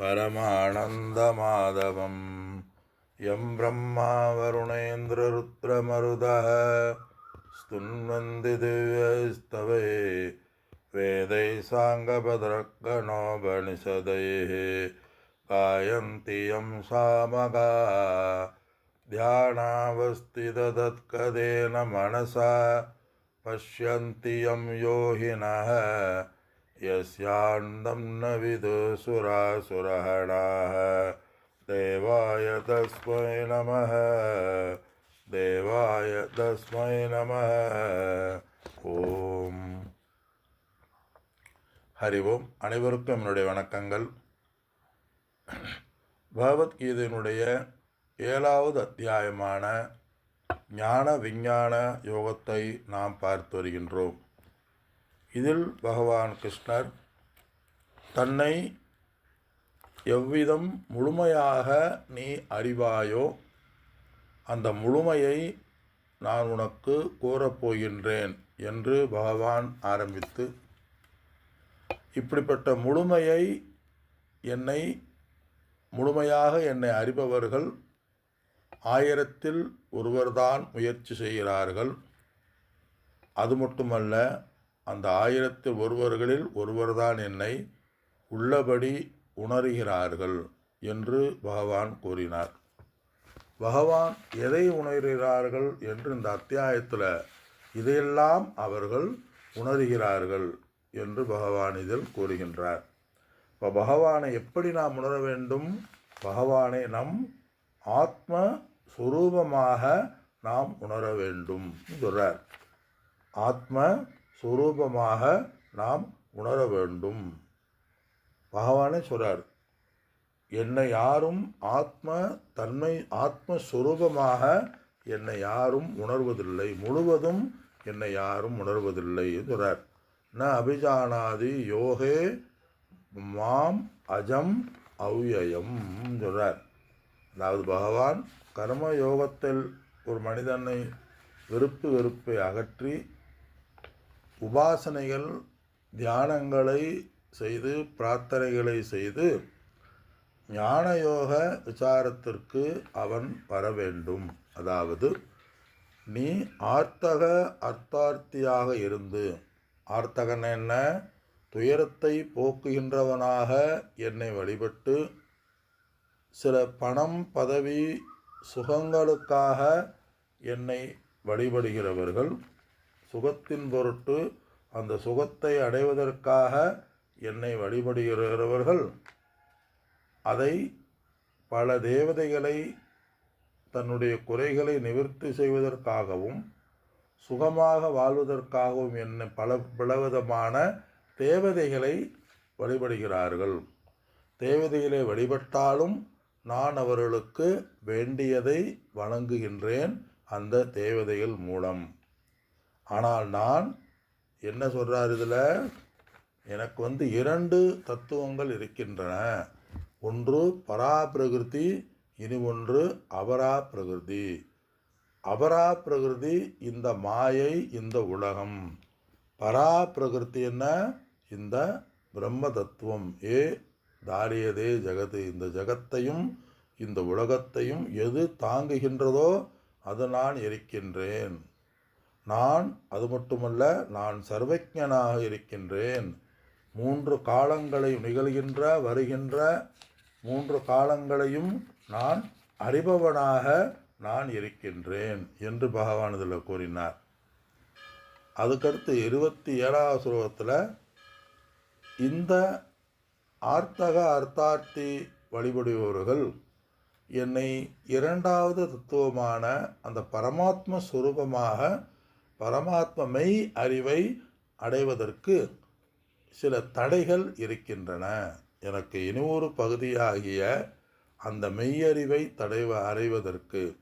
परमानन्दमाधवं यं ब्रह्मा वरुणेन्द्ररुद्रमरुदः स्तुन्वन्ति दिव्यस्तवे वेदैः साङ्गभद्रगणोपनिषदैः गायन्ति यं सामगा ध्यानावस्थिततत्कदेन मनसा पश्यन्ति यं योहिनः यस्यान्दं न विदुसुरासुरहणाः देवाय तस्मै नमः தேவாய தஸ்மை நம ஓம் ஹரி ஓம் அனைவருக்கும் என்னுடைய வணக்கங்கள் பகவத்கீதையினுடைய ஏழாவது அத்தியாயமான ஞான விஞ்ஞான யோகத்தை நாம் பார்த்து வருகின்றோம் இதில் பகவான் கிருஷ்ணர் தன்னை எவ்விதம் முழுமையாக நீ அறிவாயோ அந்த முழுமையை நான் உனக்கு கூறப்போகின்றேன் என்று பகவான் ஆரம்பித்து இப்படிப்பட்ட முழுமையை என்னை முழுமையாக என்னை அறிபவர்கள் ஆயிரத்தில் ஒருவர்தான் முயற்சி செய்கிறார்கள். அது மட்டுமல்ல அந்த ஆயிரத்தில் ஒருவர்களில் ஒருவர்தான் என்னை உள்ளபடி உணர்கிறார்கள் என்று பகவான் கூறினார். பகவான் எதை உணர்கிறார்கள் என்று இந்த அத்தியாயத்தில் இதையெல்லாம் அவர்கள் உணர்கிறார்கள் என்று பகவான் இதில் கூறுகின்றார். இப்போ பகவானை எப்படி நாம் உணர வேண்டும்? பகவானை நம் ஆத்ம சுரூபமாக நாம் உணர வேண்டும். சொல்கிறார் ஆத்ம சுரூபமாக நாம் உணர வேண்டும். பகவானே சொல்கிறார் என்னை யாரும் ஆத்ம தன்மை ஆத்மஸ்வரூபமாக என்னை யாரும் உணர்வதில்லை. முழுவதும் என்னை யாரும் உணர்வதில்லை சொல்கிறார் ந அபிஜானாதி யோகே மாம் அஜம் அவ்யயம் சொல்கிறார் அதாவது பகவான் கர்ம யோகத்தில் ஒரு மனிதனை வெறுப்பு வெறுப்பை அகற்றி உபாசனைகள் தியானங்களை செய்து பிரார்த்தனைகளை செய்து ஞானயோக விசாரத்திற்கு அவன் வர வேண்டும். அதாவது நீ ஆர்த்தக அர்த்தார்த்தியாக இருந்து ஆர்த்தகன் என்ன? துயரத்தை போக்குகின்றவனாக என்னை வழிபட்டு சில பணம் பதவி சுகங்களுக்காக என்னை வழிபடுகிறவர்கள் சுகத்தின் பொருட்டு அந்த சுகத்தை அடைவதற்காக என்னை வழிபடுகிறவர்கள் அதை பல தேவதைகளை தன்னுடைய குறைகளை நிவர்த்தி செய்வதற்காகவும் சுகமாக வாழ்வதற்காகவும் என்ன பல பலவிதமான தேவதைகளை வழிபடுகிறார்கள். தேவதைகளை வழிபட்டாலும் நான் அவர்களுக்கு வேண்டியதை வழங்குகின்றேன் அந்த தேவதைகள் மூலம். ஆனால் நான் என்ன சொல்கிறார் இதில்? எனக்கு வந்து இரண்டு தத்துவங்கள் இருக்கின்றன. ஒன்று பரா பிரகிருதி இனி ஒன்று அபரா பிரகிருதி அபரா பிரகிருதி இந்த மாயை இந்த உலகம். பரா பிரகிருதி என்ன? இந்த பிரம்ம தத்துவம் ஏ தாரியதே ஜகது. இந்த ஜகத்தையும் இந்த உலகத்தையும் எது தாங்குகின்றதோ அது நான் இருக்கின்றேன் நான் அது மட்டுமல்ல நான் சர்வஜனாக இருக்கின்றேன். மூன்று காலங்களை நிகழ்கின்ற வருகின்ற மூன்று காலங்களையும் நான் அறிபவனாக நான் இருக்கின்றேன் என்று பகவான் இதில் கூறினார். அதுக்கடுத்து இருபத்தி ஏழாவது ஸ்லோகத்தில் இந்த ஆர்த்தக அர்த்தார்த்தி வழிபடுபவர்கள் என்னை இரண்டாவது தத்துவமான அந்த பரமாத்ம சுரூபமாக பரமாத்ம மெய் அறிவை அடைவதற்கு சில தடைகள் இருக்கின்றன. எனக்கு இனிவொரு பகுதியாகிய அந்த மெய்யறிவை தடைவ அடைவதற்கு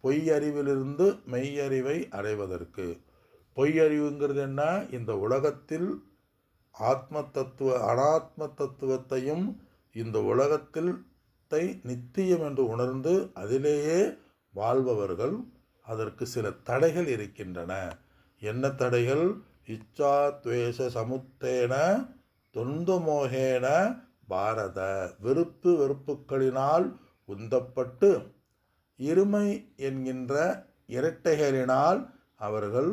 பொய் அறிவிலிருந்து மெய்யறிவை அடைவதற்கு. பொய் அறிவுங்கிறது என்ன? இந்த உலகத்தில் ஆத்ம தத்துவ அனாத்ம தத்துவத்தையும் இந்த உலகத்தில் நித்தியம் என்று உணர்ந்து அதிலேயே வாழ்பவர்கள் அதற்கு சில தடைகள் இருக்கின்றன. என்ன தடைகள்? இச்சா துவேஷ சமுத்தேன தொந்தமோகேன பாரத. வெறுப்பு வெறுப்புகளினால் உந்தப்பட்டு இருமை என்கின்ற இரட்டைகளினால் அவர்கள்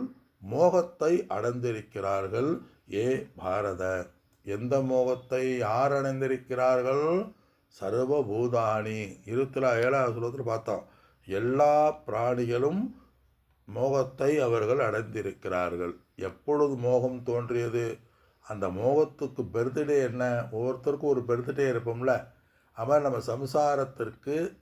மோகத்தை அடைந்திருக்கிறார்கள். ஏ பாரத. எந்த மோகத்தை யார் அடைந்திருக்கிறார்கள்? சர்வபூதானி இருபத்தி ஏழாவது சுலத்தில் பார்த்தோம். எல்லா பிராணிகளும் மோகத்தை அவர்கள் அடைந்திருக்கிறார்கள். எப்பொழுது மோகம் தோன்றியது? அந்த மோகத்துக்கு பெர்த்டே என்ன? ஒவ்வொருத்தருக்கும் ஒரு பெர்த்டே இருப்போம்ல அவன் நம்ம சம்சாரத்திற்கு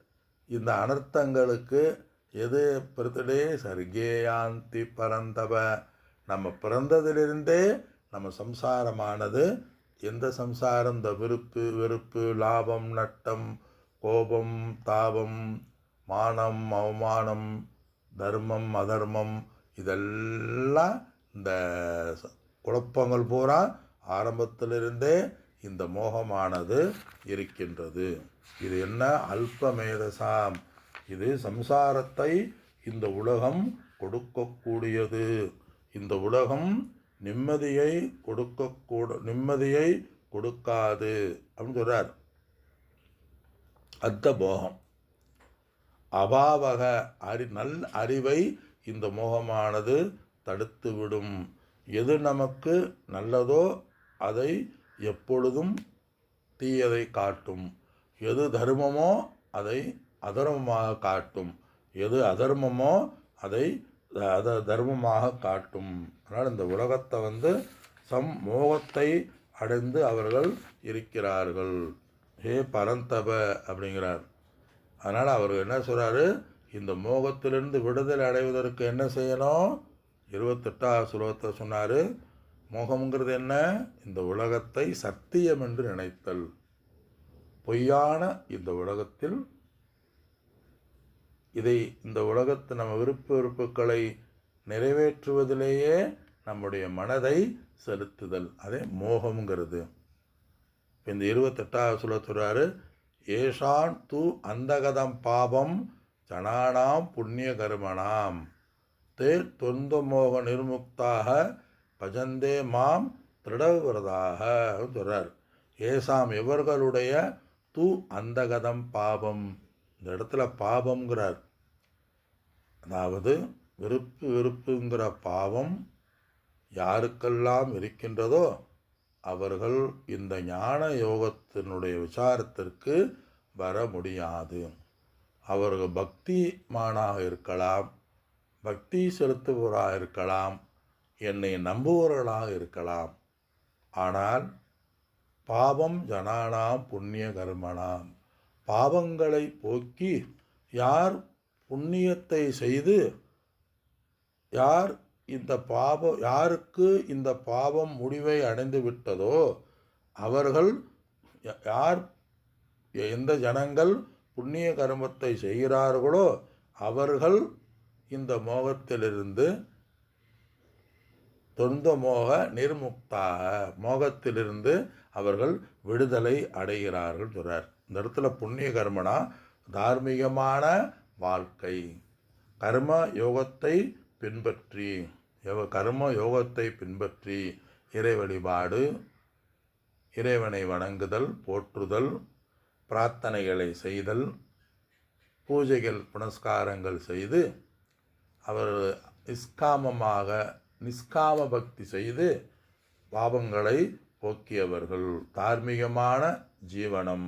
இந்த அனர்த்தங்களுக்கு எது? பர்த்டே சர்கேயாந்தி பரந்தவ நம்ம பிறந்ததிலிருந்தே நம்ம சம்சாரமானது எந்த சம்சாரம்? இந்த விருப்பு வெறுப்பு லாபம் நட்டம் கோபம் தாபம் மானம் அவமானம் தர்மம் அதர்மம் இதெல்லாம் இந்த குழப்பங்கள் பூரா ஆரம்பத்திலிருந்தே இந்த மோகமானது இருக்கின்றது. இது என்ன? அல்பமேதசாம். இது சம்சாரத்தை இந்த உலகம் கொடுக்கக்கூடியது. இந்த உலகம் நிம்மதியை கொடுக்கக்கூட நிம்மதியை கொடுக்காது. அப்படின்னு சொல்கிறார் அத்த போகம். அபாவக அறி நல் அறிவை இந்த மோகமானது தடுத்துவிடும். எது நமக்கு நல்லதோ அதை எப்பொழுதும் தீயதை காட்டும். எது தர்மமோ அதை அதர்மமாக காட்டும். எது அதர்மமோ அதை அத தர்மமாக காட்டும். அதனால் இந்த உலகத்தை வந்து சம் மோகத்தை அடைந்து அவர்கள் இருக்கிறார்கள். ஹே பரந்தப அப்படிங்கிறார். அதனால் அவர் என்ன சொல்கிறாரு இந்த மோகத்திலிருந்து விடுதலை அடைவதற்கு என்ன செய்யணும்? இருபத்தெட்டாவது சுலோகத்தை சொன்னார் மோகம்ங்கிறது என்ன? இந்த உலகத்தை சத்தியம் என்று நினைத்தல். பொய்யான இந்த உலகத்தில் இதை இந்த உலகத்து நம்ம விருப்ப வெறுப்புகளை நிறைவேற்றுவதிலேயே நம்முடைய மனதை செலுத்துதல். அதே மோகம்ங்கிறது. இந்த இருபத்தெட்டாவது சொல்ல சொல்கிறாரு ஏஷான் து அந்தகதம் பாபம் ஜனானாம் புண்ணிய கர்மணாம் தே தொந்த மோக நிர்முக்தாக பஜந்தே மாம் திருடவிரதாக சொல்கிறார் ஏசாம் இவர்களுடைய து அந்தகதம் பாபம்? இந்த இடத்துல பாபங்கிறார் அதாவது விருப்பு வெறுப்புங்கிற பாவம் யாருக்கெல்லாம் இருக்கின்றதோ அவர்கள் இந்த ஞான யோகத்தினுடைய விசாரத்திற்கு வர முடியாது. அவர்கள் பக்திமானாக இருக்கலாம் பக்தி செலுத்துபவராக இருக்கலாம் என்னை நம்புபவர்களாக இருக்கலாம். ஆனால் பாவம் ஜனானாம் புண்ணிய கர்மணாம் பாவங்களை போக்கி யார் புண்ணியத்தை செய்து யார் இந்த பாபம் யாருக்கு இந்த பாவம் முடிவை அடைந்து விட்டதோ அவர்கள் யா- யார் எந்த ஜனங்கள் புண்ணிய கர்மத்தை செய்கிறார்களோ அவர்கள் இந்த மோகத்திலிருந்து தொந்த மோக நிர்முக்தாக மோகத்திலிருந்து அவர்கள் விடுதலை அடைகிறார்கள் சொல்கிறார் இந்த இடத்துல புண்ணிய கர்மனா தார்மீகமான வாழ்க்கை. கர்ம யோகத்தை பின்பற்றி யோக கர்ம யோகத்தை பின்பற்றி இறை வழிபாடு இறைவனை வணங்குதல் போற்றுதல் பிரார்த்தனைகளை செய்தல் பூஜைகள் புனஸ்காரங்கள் செய்து அவர் நிஷ்காமமாக நிஷ்காம பக்தி செய்து பாவங்களை போக்கியவர்கள். தார்மீகமான ஜீவனம்.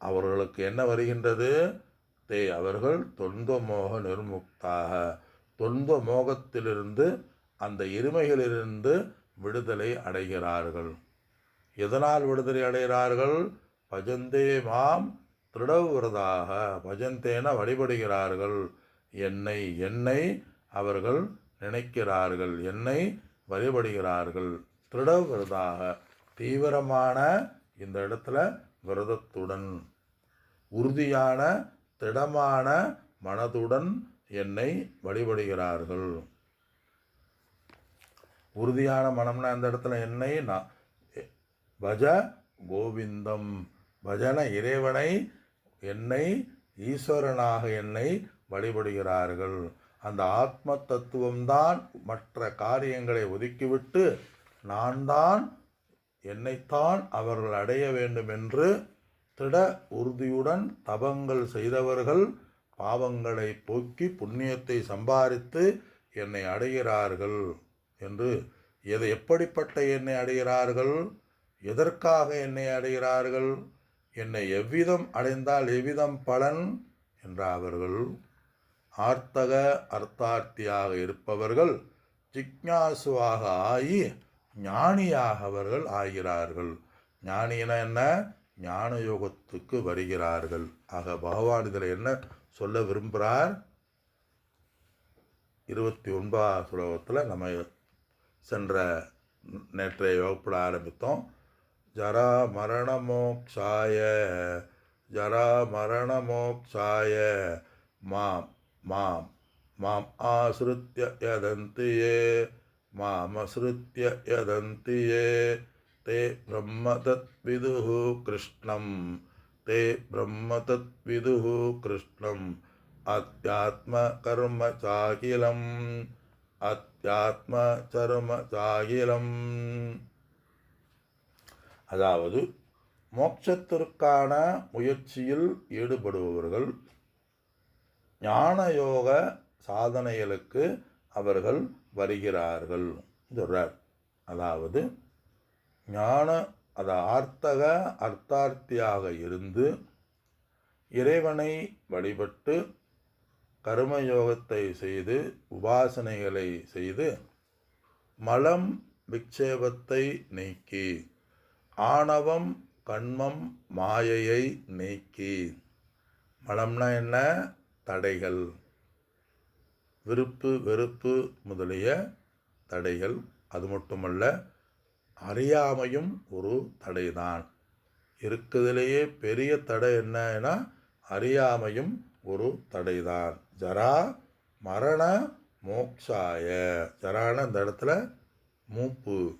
அவர்களுக்கு என்ன வருகின்றது? தே அவர்கள் தொந்த மோக நிர்முக்தாக. தொந்த மோகத்திலிருந்து அந்த இருமைகளிலிருந்து விடுதலை அடைகிறார்கள். எதனால் விடுதலை அடைகிறார்கள்? பஜந்தே மாம் திருடவுறதாக பஜந்தேன வழிபடுகிறார்கள். என்னை என்னை அவர்கள் நினைக்கிறார்கள். என்னை வழிபடுகிறார்கள். திருடவிரதாக தீவிரமான இந்த இடத்துல விரதத்துடன் உறுதியான திடமான மனதுடன் என்னை வழிபடுகிறார்கள். உறுதியான மனம்னா அந்த இடத்துல? என்னை நான் பஜ கோவிந்தம். பஜன இறைவனை என்னை ஈஸ்வரனாக என்னை வழிபடுகிறார்கள். அந்த ஆத்ம தத்துவம்தான் மற்ற காரியங்களை ஒதுக்கிவிட்டு நான் தான் என்னைத்தான் அவர்கள் அடைய வேண்டும் என்று திட உறுதியுடன் தபங்கள் செய்தவர்கள் பாவங்களை போக்கி புண்ணியத்தை சம்பாதித்து என்னை அடைகிறார்கள். என்று எது எப்படிப்பட்ட என்னை அடைகிறார்கள்? எதற்காக என்னை அடைகிறார்கள்? என்னை எவ்விதம் அடைந்தால் எவ்விதம் பலன்? என்ற அவர்கள் ஆர்த்தக அர்த்தார்த்தியாக இருப்பவர்கள் ஜிக்ஞாசுவாக ஆகி ஞானியாக அவர்கள் ஆகிறார்கள். ஞானினா என்ன? ஞான யோகத்துக்கு வருகிறார்கள். ஆக பகவான் இதில் என்ன சொல்ல விரும்புகிறார்? இருபத்தி ஒன்பதாம் ஸ்லோகத்தில் நம்ம சென்ற நேற்றைய வகுப்பில் ஆரம்பித்தோம். ஜரா மரண மோக்ஷாய ஜரா மரண மோக்ஷாய மாம் மாம் மாம் ஆசிருத்திய யதந்தி யே மாமசிரித்ய யதந்தி யே ते ब्रह्म तद्विदुः कृष्णं ते ब्रह्म तद्विदुः कृष्णम् अध्यात्मकर्म चाखिलम् அத்தியாத்ம சாகிலம் அதாவது மோட்சத்திற்கான முயற்சியில் ஈடுபடுபவர்கள் ஞான யோக சாதனைகளுக்கு அவர்கள் வருகிறார்கள் சொல்றார் அதாவது ஞான அது ஆர்த்தக அர்த்தார்த்தியாக இருந்து இறைவனை வழிபட்டு கர்மயோகத்தை செய்து உபாசனைகளை செய்து மலம் விக்ஷேபத்தை நீக்கி ஆணவம் கண்மம் மாயையை நீக்கி. மலம்னா என்ன? தடைகள். விருப்பு வெறுப்பு முதலிய தடைகள். அது மட்டுமல்ல அறியாமையும் ஒரு தடை தான் இருக்கிறதுலேயே பெரிய தடை என்னன்னா அறியாமையும் ஒரு தடை தான் ஜரா மரண மோக்ஷாய. ஜரான இந்த இடத்துல மூப்பு.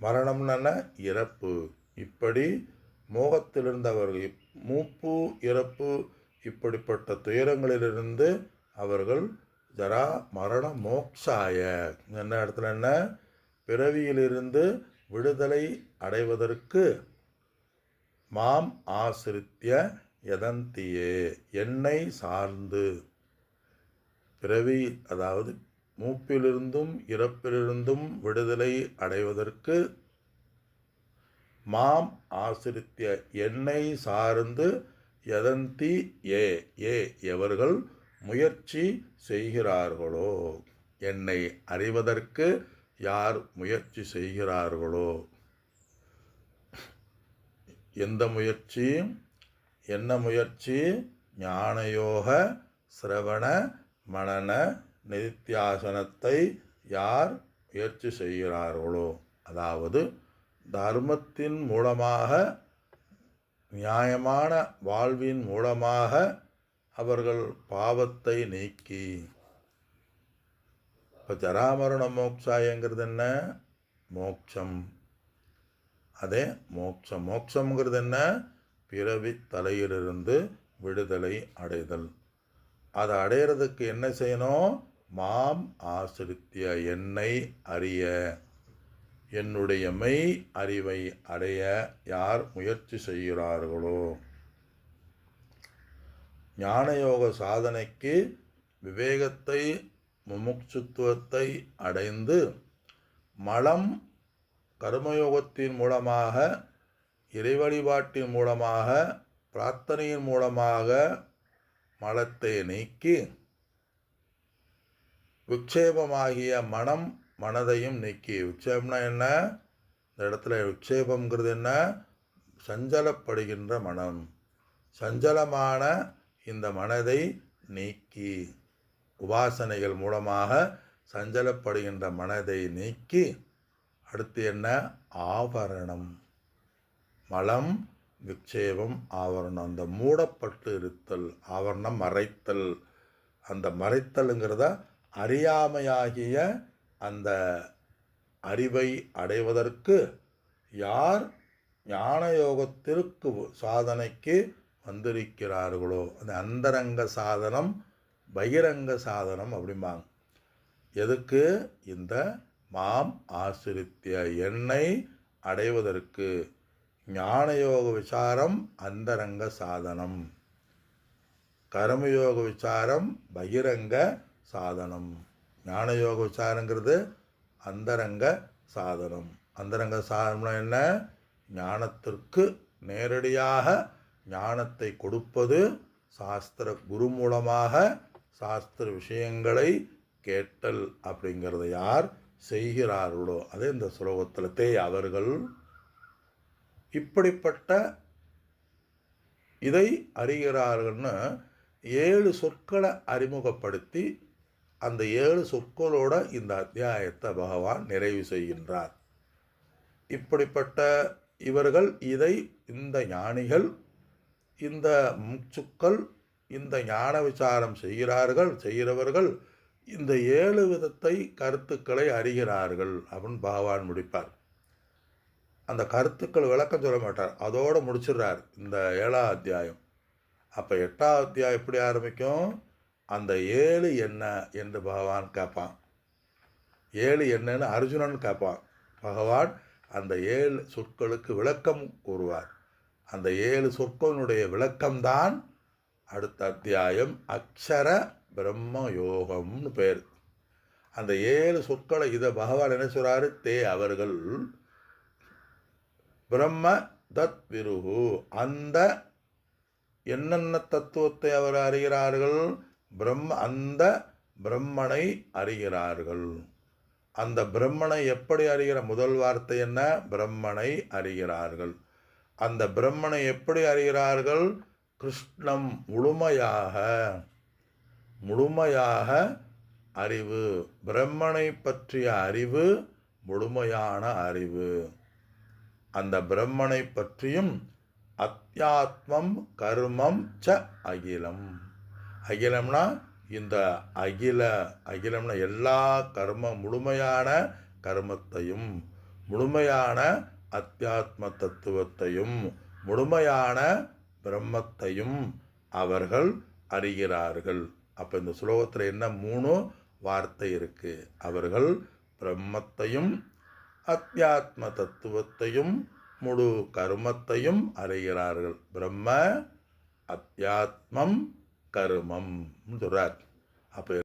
மரணம்னா இறப்பு. இப்படி மோகத்திலிருந்தவர்கள் மூப்பு இறப்பு இப்படிப்பட்ட துயரங்களிலிருந்து அவர்கள் ஜரா மரண மோக்ஷாய. என்ன இடத்துல என்ன? பிறவியிலிருந்து விடுதலை அடைவதற்கு மாம் ஆசிரித்திய யதந்தியே என்னை சார்ந்து. பிறவி அதாவது மூப்பிலிருந்தும் இறப்பிலிருந்தும் விடுதலை அடைவதற்கு மாம் ஆசிரித்திய என்னை சார்ந்து யதந்தி ஏ ஏ எவர்கள் முயற்சி செய்கிறார்களோ என்னை அறிவதற்கு யார் முயற்சி செய்கிறார்களோ? எந்த முயற்சி? என்ன முயற்சி? ஞானயோக சிரவண மனன நிதித்தியாசனத்தை யார் முயற்சி செய்கிறார்களோ? அதாவது தர்மத்தின் மூலமாக நியாயமான வாழ்வின் மூலமாக அவர்கள் பாவத்தை நீக்கி இப்போ ஜராமரண மோக்ஷாயங்கிறது என்ன? மோட்சம் அதே மோட்சம் மோட்சம்ங்கிறது என்ன? பிறவி தலையிலிருந்து விடுதலை அடைதல். அதை அடையிறதுக்கு என்ன செய்யணும்? மாம் ஆசிரித்திய என்னை அறிய. என்னுடைய மெய் அறிவை அடைய யார் முயற்சி செய்கிறார்களோ? ஞானயோக சாதனைக்கு விவேகத்தை முமுட்சுத்துவத்தை அடைந்து மலம் கர்மயோகத்தின் மூலமாக இறை வழிபாட்டின் மூலமாக பிரார்த்தனையின் மூலமாக மலத்தை நீக்கி விக்ஷேபமாகிய மனம் மனதையும் நீக்கி. விக்ஷேபம்னா என்ன? இந்த இடத்துல விக்ஷேபம்ங்கிறது என்ன? சஞ்சலப்படுகின்ற மனம். சஞ்சலமான இந்த மனதை நீக்கி. உபாசனைகள் மூலமாக சஞ்சலப்படுகின்ற மனதை நீக்கி அடுத்து என்ன? ஆபரணம் மலம் விக்ஷேபம் ஆவரணம். அந்த மூடப்பட்டு இருத்தல் ஆவரணம் மறைத்தல். அந்த மறைத்தலுங்கிறத அறியாமையாகிய அந்த அறிவை அடைவதற்கு யார் ஞான யோகத்திற்கு சாதனைக்கு வந்திருக்கிறார்களோ அந்த அந்தரங்க சாதனம் பகிரங்க சாதனம் அப்படிம்பாங்க. எதுக்கு? இந்த மாம் ஆசிரித்திய என்னை அடைவதற்கு. ஞானயோக விசாரம் அந்தரங்க சாதனம். கர்மயோக விசாரம் பகிரங்க சாதனம். ஞானயோக விசாரங்கிறது அந்தரங்க சாதனம். அந்தரங்க சாதனம்னா என்ன? ஞானத்திற்கு நேரடியாக ஞானத்தை கொடுப்பது சாஸ்திர குரு மூலமாக சாஸ்திர விஷயங்களை கேட்டல் அப்படிங்கிறத யார் செய்கிறார்களோ அதே இந்த சுலோகத்தில் தே அவர்கள் இப்படிப்பட்ட இதை அறிகிறார்கள்னு ஏழு சொற்களை அறிமுகப்படுத்தி அந்த ஏழு சொற்களோட இந்த அத்தியாயத்தை பகவான் நிறைவு செய்கின்றார். இப்படிப்பட்ட இவர்கள் இதை இந்த ஞானிகள் இந்த முச்சுக்கள் இந்த ஞான விசாரம் செய்கிறார்கள் செய்கிறவர்கள் இந்த ஏழு விதத்தை கருத்துக்களை அறிகிறார்கள் அப்படின்னு பகவான் முடிப்பார். அந்த கருத்துக்கள் விளக்கம் சொல்ல மாட்டார். அதோடு முடிச்சிடுறார் இந்த ஏழாம் அத்தியாயம். அப்போ எட்டாம் அத்தியாயம் எப்படி ஆரம்பிக்கும்? அந்த ஏழு என்ன என்று பகவான் கேட்பான். ஏழு என்னன்னு அர்ஜுனன் கேட்பான். பகவான் அந்த ஏழு சொற்களுக்கு விளக்கம் கூறுவார். அந்த ஏழு சொற்களினுடைய விளக்கம்தான் அடுத்த அத்தியாயம் அக்ஷர பிரம்ம யோகம்னு பேர். அந்த ஏழு சொற்களை இதை பகவான் என்ன சொல்கிறாரு தே அவர்கள். பிரம்ம தத் விருகு அந்த என்னென்ன தத்துவத்தை அவர் அறிகிறார்கள்? பிரம்ம அந்த பிரம்மனை அறிகிறார்கள். அந்த பிரம்மனை எப்படி அறிகிற? முதல் வார்த்தை என்ன? பிரம்மனை அறிகிறார்கள். அந்த பிரம்மனை எப்படி அறிகிறார்கள்? கிருஷ்ணம் முழுமையாக முழுமையாக அறிவு பிரம்மனை பற்றிய அறிவு முழுமையான அறிவு. அந்த பிரம்மனை பற்றியும் அத்தியாத்மம் கர்மம் ச அகிலம். அகிலம்னா இந்த அகில அகிலம்னா எல்லா கர்ம முழுமையான கர்மத்தையும் முழுமையான அத்தியாத்ம தத்துவத்தையும் முழுமையான பிரம்மத்தையும் அவர்கள் அறிகிறார்கள். அப்போ இந்த சுலோகத்தில் என்ன மூணு வார்த்தை இருக்குது அவர்கள் பிரம்மத்தையும் அத்தியாத்ம தத்துவத்தையும் முழு கர்மத்தையும் அறிகிறார்கள். பிரம்ம அத்தியாத்மம் கருமம். சொல்கிறார் அப்போ